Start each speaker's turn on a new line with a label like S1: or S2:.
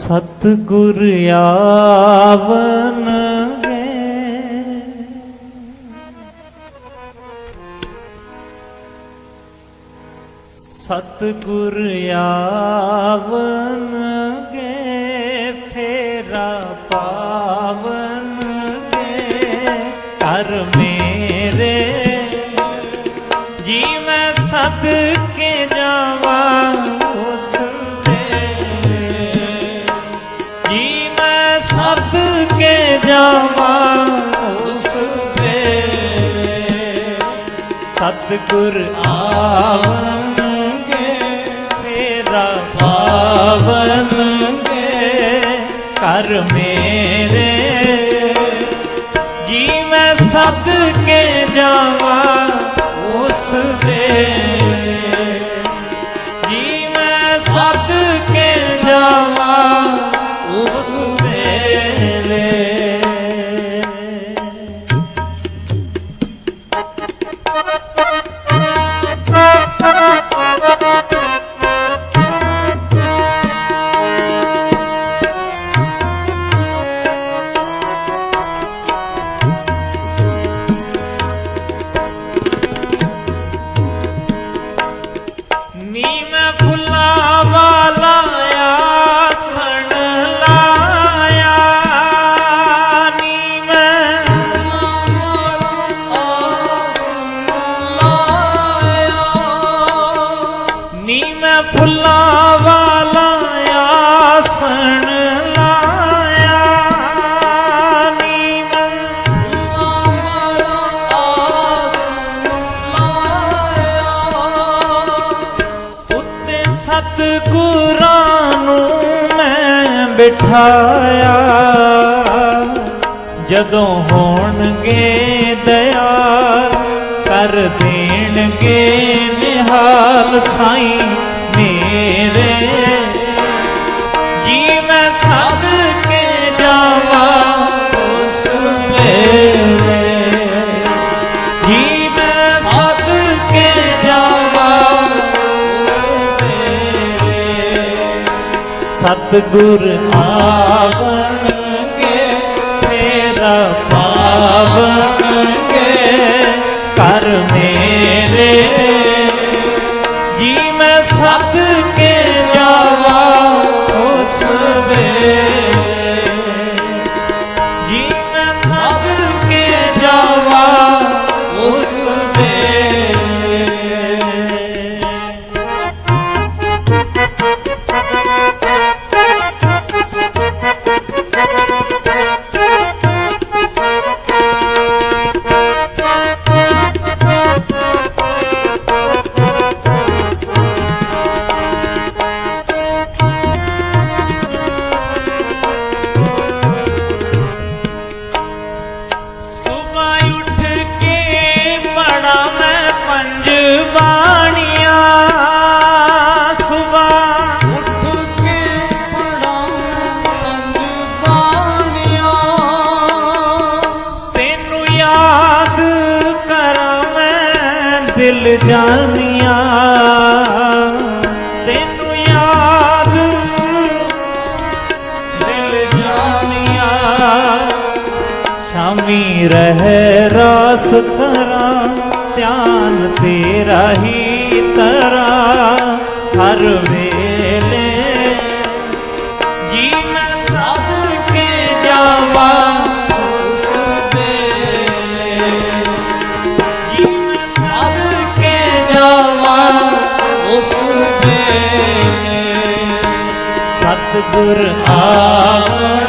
S1: ਸਤਿਗੁਰ ਆਵਨਗੇ ਸਤਿਗੁਰ ਆਵਨਗੇ ਫੇਰਾ ਪਾਵਨਗੇ ਕਰ ਮੇਰੇ ਜੀ ਮੈਂ ਸਤਿਗੁਰ ਆਵਨਗੇ ਤੇਰਾ ਪਾਵਨਗੇ ਕਰ ਮੇਰੇ। ਜੀ ਮੈਂ ਸਦਕੇ ਜਾਵਾਂ ਉਸ ਦੇ ਬਿਠਾਇਆ। ਜਦੋਂ ਹੋਣਗੇ ਦਇਆਲ ਕਰ ਦੇਣਗੇ ਨਿਹਾਲ ਸਾਈਂ। ਸਤਿਗੁਰ ਆਵਣਗੇ ਦਿਲ ਜਾਨੀਆਂ। ਤੈਨੂੰ ਯਾਦ ਦਿਲ ਜਾਨੀਆਂ। ਸ਼ਾਮੀ ਰਹਿ ਰਾਸ ਕਰਾਂ ਧਿਆਨ ਤੇਰਾ ਹੀ ਤਰ। गुरहार